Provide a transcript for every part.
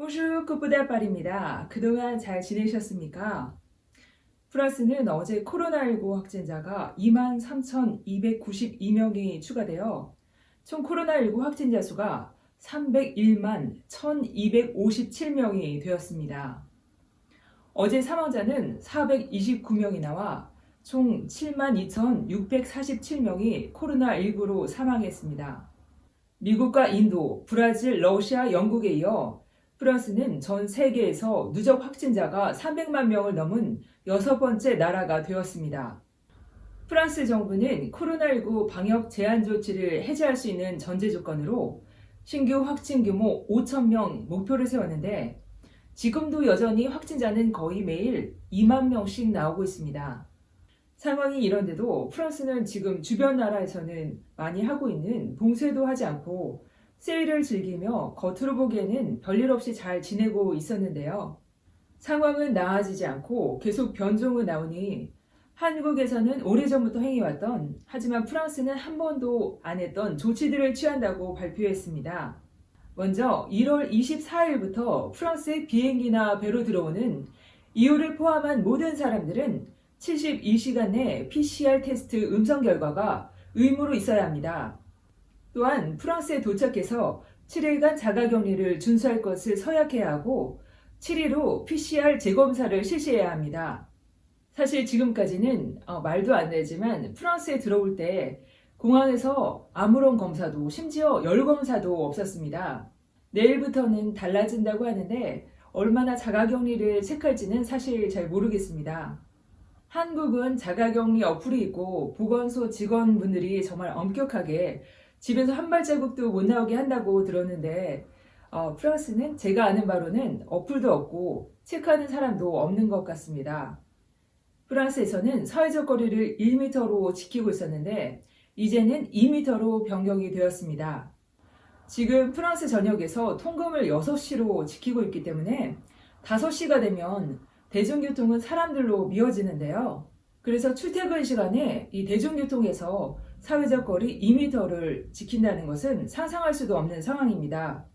호슈 쿠프달빨입니다. 그동안 잘 지내셨습니까? 프랑스는 어제 코로나19 확진자가 23,292명이 추가되어 총 코로나19 확진자 수가 301만 1,257명이 되었습니다. 어제 사망자는 429명이 나와 총 72,647명이 코로나19로 사망했습니다. 미국과 인도, 브라질, 러시아, 영국에 이어 프랑스는 전 세계에서 누적 확진자가 300만 명을 넘은 여섯 번째 나라가 되었습니다. 프랑스 정부는 코로나19 방역 제한 조치를 해제할 수 있는 전제 조건으로 신규 확진 규모 5,000명 목표를 세웠는데 지금도 여전히 확진자는 거의 매일 2만 명씩 나오고 있습니다. 상황이 이런데도 프랑스는 지금 주변 나라에서는 많이 하고 있는 봉쇄도 하지 않고 세일을 즐기며 겉으로 보기에는 별일 없이 잘 지내고 있었는데요. 상황은 나아지지 않고 계속 변종은 나오니 한국에서는 오래전부터 행해왔던 하지만 프랑스는 한 번도 안 했던 조치들을 취한다고 발표했습니다. 먼저 1월 24일부터 프랑스의 비행기나 배로 들어오는 이유를 포함한 모든 사람들은 72시간 내 PCR 테스트 음성 결과가 의무로 있어야 합니다. 또한 프랑스에 도착해서 7일간 자가격리를 준수할 것을 서약해야 하고 7일 후 PCR 재검사를 실시해야 합니다. 사실 지금까지는 어, 말도 안 되지만 프랑스에 들어올 때 공항에서 아무런 검사도 심지어 열 검사도 없었습니다. 내일부터는 달라진다고 하는데 얼마나 자가격리를 체크할지는 사실 잘 모르겠습니다. 한국은 자가격리 어플이 있고 보건소 직원분들이 정말 엄격하게 집에서 한 발자국도 못 나오게 한다고 들었는데 어, 프랑스는 제가 아는 바로는 어플도 없고 체크하는 사람도 없는 것 같습니다. 프랑스에서는 사회적 거리를 1m로 지키고 있었는데 이제는 2m로 변경이 되었습니다. 지금 프랑스 전역에서 통금을 6시로 지키고 있기 때문에 5시가 되면 대중교통은 사람들로 미어지는데요. 그래서 출퇴근 시간에 이 대중교통에서 사회적 거리 2m를 지킨다는 것은 상상할 수도 없는 상황입니다.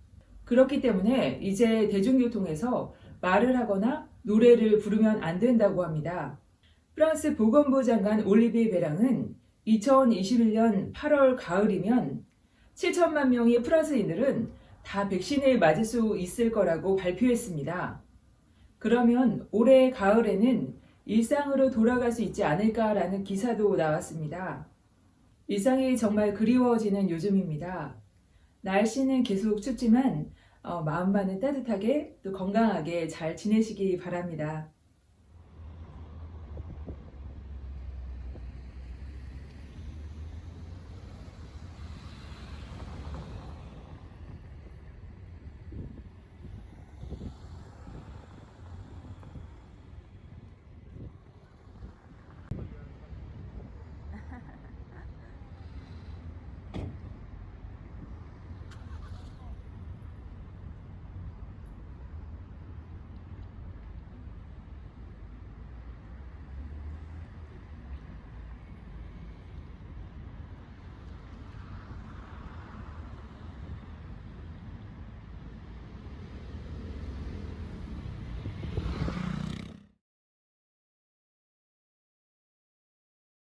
그렇기 때문에 이제 대중교통에서 말을 하거나 노래를 부르면 안 된다고 합니다. 프랑스 보건부 장관 올리비에 베랑은 2021년 8월 가을이면 7천만 명의 프랑스인들은 다 백신을 맞을 수 있을 거라고 발표했습니다. 그러면 올해 가을에는 일상으로 돌아갈 수 있지 않을까라는 기사도 나왔습니다. 일상이 정말 그리워지는 요즘입니다. 날씨는 계속 춥지만 어, 마음만은 따뜻하게 또 건강하게 잘 지내시기 바랍니다.